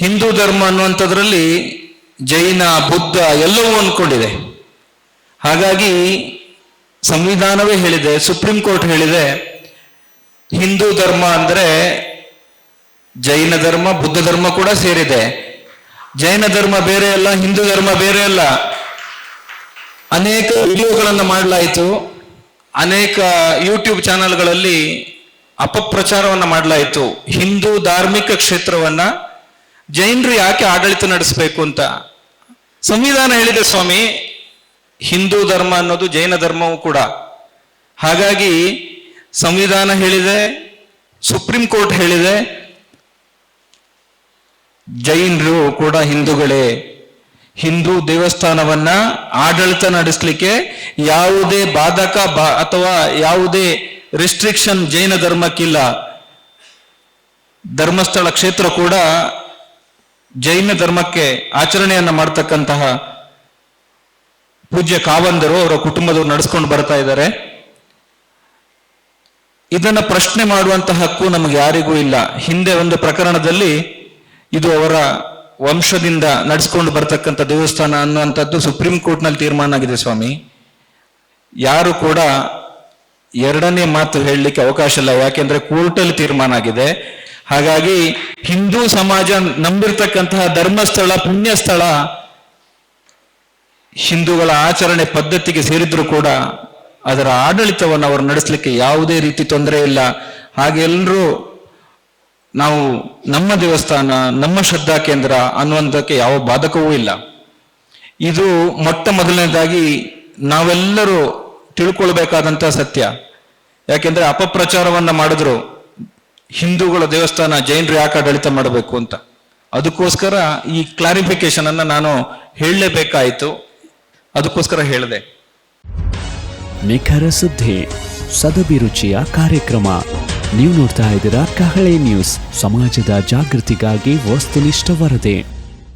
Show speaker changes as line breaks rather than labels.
ಹಿಂದೂ ಧರ್ಮ ಅನ್ನುವಂಥದ್ರಲ್ಲಿ ಜೈನ, ಬುದ್ಧ ಎಲ್ಲವೂ ಅಂದ್ಕೊಂಡಿದೆ. ಹಾಗಾಗಿ ಸಂವಿಧಾನವೇ ಹೇಳಿದೆ, ಸುಪ್ರೀಂ ಕೋರ್ಟ್ ಹೇಳಿದೆ, ಹಿಂದೂ ಧರ್ಮ ಅಂದರೆ ಜೈನ ಧರ್ಮ, ಬುದ್ಧ ಧರ್ಮ ಕೂಡ ಸೇರಿದೆ. ಜೈನ ಧರ್ಮ ಬೇರೆ ಅಲ್ಲ, ಹಿಂದೂ ಧರ್ಮ ಬೇರೆ ಅಲ್ಲ. ಅನೇಕ ವಿಡಿಯೋಗಳನ್ನು ಮಾಡಲಾಯಿತು. ಅನೇಕ ಯೂಟ್ಯೂಬ್ ಚಾನೆಲ್ಗಳಲ್ಲಿ ಅಪಪ್ರಚಾರವನ್ನು ಮಾಡಲಾಯಿತು. ಹಿಂದೂ ಧಾರ್ಮಿಕ ಕ್ಷೇತ್ರವನ್ನ ಜೈನರು ಯಾಕೆ ಆಡಳಿತ ನಡೆಸಬೇಕು ಅಂತ? ಸಂವಿಧಾನ ಹೇಳಿದೆ ಸ್ವಾಮಿ, ಹಿಂದೂ ಧರ್ಮ ಅನ್ನೋದು ಜೈನ ಧರ್ಮವೂ ಕೂಡ. ಹಾಗಾಗಿ ಸಂವಿಧಾನ ಹೇಳಿದೆ, ಸುಪ್ರೀಂ ಕೋರ್ಟ್ ಹೇಳಿದೆ, ಜೈನರು ಕೂಡ ಹಿಂದೂಗಳೇ. ಹಿಂದೂ ದೇವಸ್ಥಾನವನ್ನ ಆಡಳಿತ ನಡೆಸಲಿಕ್ಕೆ ಯಾವುದೇ ಬಾಧಕ ಅಥವಾ ಯಾವುದೇ ರಿಸ್ಟ್ರಿಕ್ಷನ್ ಜೈನ ಧರ್ಮಕ್ಕಿಲ್ಲ. ಧರ್ಮಸ್ಥಳ ಕ್ಷೇತ್ರ ಕೂಡ ಜೈನ ಧರ್ಮಕ್ಕೆ ಆಚರಣೆಯನ್ನ ಮಾಡ್ತಕ್ಕಂತಹ ಪೂಜ್ಯ ಕಾವಂದರು ಅವರ ಕುಟುಂಬದವರು ನಡೆಸ್ಕೊಂಡು ಬರ್ತಾ ಇದ್ದಾರೆ. ಇದನ್ನ ಪ್ರಶ್ನೆ ಮಾಡುವಂತಹ ಹಕ್ಕು ನಮಗೆ ಯಾರಿಗೂ ಇಲ್ಲ. ಹಿಂದೆ ಒಂದು ಪ್ರಕರಣದಲ್ಲಿ ಇದು ಅವರ ವಂಶದಿಂದ ನಡೆಸ್ಕೊಂಡು ಬರ್ತಕ್ಕಂಥ ದೇವಸ್ಥಾನ ಅನ್ನುವಂಥದ್ದು ಸುಪ್ರೀಂ ಕೋರ್ಟ್ನಲ್ಲಿ ತೀರ್ಮಾನ ಆಗಿದೆ ಸ್ವಾಮಿ. ಯಾರು ಕೂಡ ಎರಡನೇ ಮಾತು ಹೇಳಲಿಕ್ಕೆ ಅವಕಾಶ ಇಲ್ಲ. ಯಾಕೆಂದ್ರೆ ಕೋರ್ಟಲ್ಲಿ ತೀರ್ಮಾನ ಆಗಿದೆ. ಹಾಗಾಗಿ ಹಿಂದೂ ಸಮಾಜ ನಂಬಿರ್ತಕ್ಕಂತಹ ಧರ್ಮಸ್ಥಳ, ಪುಣ್ಯಸ್ಥಳ ಹಿಂದೂಗಳ ಆಚರಣೆ ಪದ್ಧತಿಗೆ ಸೇರಿದ್ರು ಕೂಡ ಅದರ ಆಡಳಿತವನ್ನು ಅವರು ನಡೆಸಲಿಕ್ಕೆ ಯಾವುದೇ ರೀತಿ ತೊಂದರೆ ಇಲ್ಲ. ಹಾಗೆ ಎಲ್ಲರೂ ನಾವು ನಮ್ಮ ದೇವಸ್ಥಾನ, ನಮ್ಮ ಶ್ರದ್ಧಾ ಕೇಂದ್ರ ಅನ್ನುವಂಥಕ್ಕೆ ಯಾವ ಬಾಧಕವೂ ಇಲ್ಲ. ಇದು ಮೊಟ್ಟ ಮೊದಲನೇದಾಗಿ ನಾವೆಲ್ಲರೂ ತಿಳ್ಕೊಳ್ಬೇಕಾದಂತಹ ಸತ್ಯ. ಯಾಕೆಂದ್ರೆ ಅಪಪ್ರಚಾರವನ್ನ ಮಾಡಿದ್ರು. ಹಿಂದೂಗಳ ದೇವಸ್ಥಾನ ಜೈನರು ಯಾಕೆ ಆಡಳಿತ ಮಾಡಬೇಕು ಅಂತ. ಅದಕ್ಕೋಸ್ಕರ ಈ ಕ್ಲಾರಿಫಿಕೇಶನ್ ಅನ್ನ ನಾನು ಹೇಳಲೇಬೇಕಾಯಿತು. ಅದಕ್ಕೋಸ್ಕರ ಹೇಳಿದೆ.
ನಿಖರ ಸುದ್ದಿ ಸದಭಿರುಚಿಯ ಕಾರ್ಯಕ್ರಮ. ನೀವು ನೋಡ್ತಾ ಇದ್ದೀರಾ ಕಹಳೆ ನ್ಯೂಸ್, ಸಮಾಜದ ಜಾಗೃತಿಗಾಗಿ ವಸ್ತುನಿಷ್ಠ ವರದಿ.